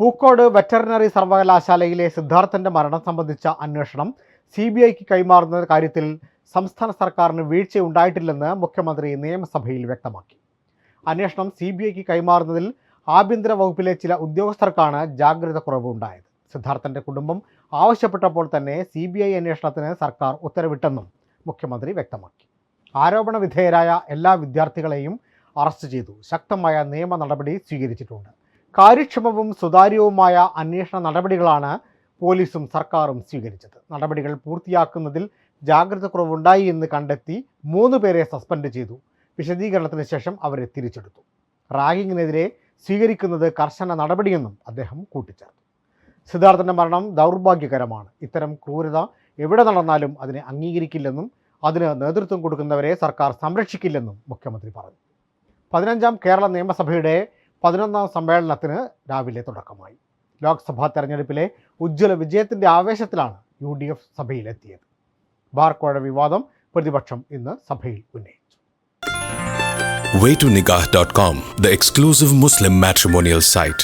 Pookode veterinary സർവകലാശാലയിലെ സിദ്ധാർത്ഥന്റെ മരണം സംബന്ധിച്ച അന്വേഷണം സി ബി ഐക്ക് കൈമാറുന്ന കാര്യത്തിൽ സംസ്ഥാന സർക്കാരിന് വീഴ്ചയുണ്ടായിട്ടില്ലെന്ന് മുഖ്യമന്ത്രി നിയമസഭയിൽ വ്യക്തമാക്കി. അന്വേഷണം സി ബി ഐക്ക് കൈമാറുന്നതിൽ ആഭ്യന്തര വകുപ്പിലെ ചില ഉദ്യോഗസ്ഥർക്കാണ് ജാഗ്രത കുറവ് ഉണ്ടായത് സിദ്ധാർത്ഥന്റെ കുടുംബം ആവശ്യപ്പെട്ടപ്പോൾ തന്നെ സി ബി ഐ അന്വേഷണത്തിന് സർക്കാർ ഉത്തരവിട്ടെന്നും മുഖ്യമന്ത്രി വ്യക്തമാക്കി. ആരോപണ വിധേയരായ എല്ലാ വിദ്യാർത്ഥികളെയും അറസ്റ്റ് ചെയ്തു. ശക്തമായ നിയമ നടപടി സ്വീകരിച്ചിട്ടുണ്ട്. കാര്യക്ഷമവും സുതാര്യവുമായ അന്വേഷണ നടപടികളാണ് പോലീസും സർക്കാരും സ്വീകരിച്ചത്. നടപടികൾ പൂർത്തിയാക്കുന്നതിൽ ജാഗ്രത കുറവുണ്ടായി എന്ന് കണ്ടെത്തി മൂന്ന് പേരെ സസ്പെൻഡ് ചെയ്തു. വിശദീകരണത്തിന് ശേഷം അവരെ തിരിച്ചെടുത്തു. റാഗിങ്ങിനെതിരെ സ്വീകരിക്കുന്നത് കർശന നടപടിയെന്നും അദ്ദേഹം കൂട്ടിച്ചേർത്തു. സിദ്ധാർത്ഥന്റെ മരണം ദൗർഭാഗ്യകരമാണ്. ഇത്തരം ക്രൂരത എവിടെ നടന്നാലും അതിനെ അംഗീകരിക്കില്ലെന്നും അതിന് നേതൃത്വം കൊടുക്കുന്നവരെ സർക്കാർ സംരക്ഷിക്കില്ലെന്നും മുഖ്യമന്ത്രി പറഞ്ഞു. പതിനഞ്ചാം കേരള നിയമസഭയുടെ പതിനൊന്നാം സമ്മേളനത്തിന് രാവിലെ തുടക്കമായി. ലോക്സഭാ തെരഞ്ഞെടുപ്പിലെ ഉജ്ജ്വല വിജയത്തിന്റെ ആവേശത്തിലാണ് യു ഡി എഫ് സഭയിലെത്തിയത്. ബാർക്കോഴ വിവാദം പ്രതിപക്ഷം ഇന്ന് സഭയിൽ ഉന്നയിച്ചു. Waytonikah.com, the exclusive Muslim matrimonial site.